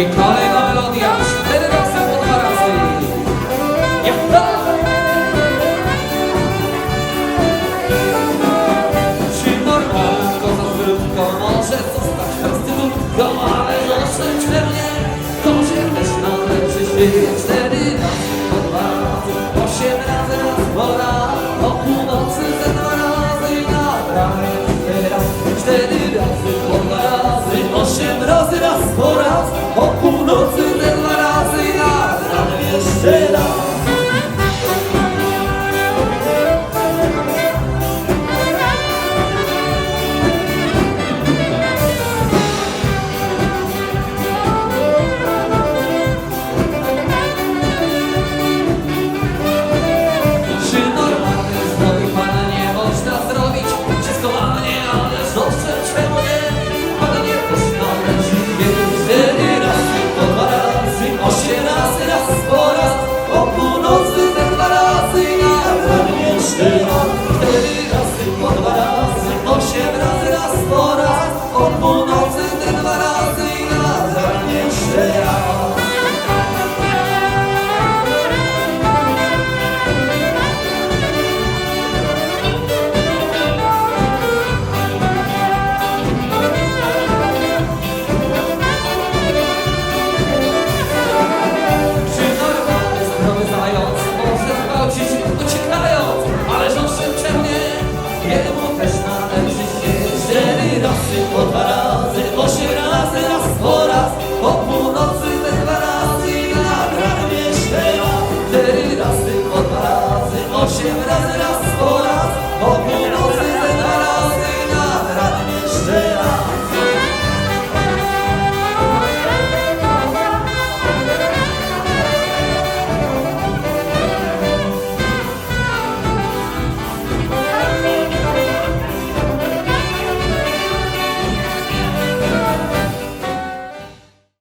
I kolejna melodia, cztery razy po dwa razy. Jada! Czy normalko za zwrótko może zostać prostytutką, ale noszę czernie, to się też należy żyć. raz, raz po raz o północy. Sing cztery razy, po dwa razy, osiem razy, raz po raz,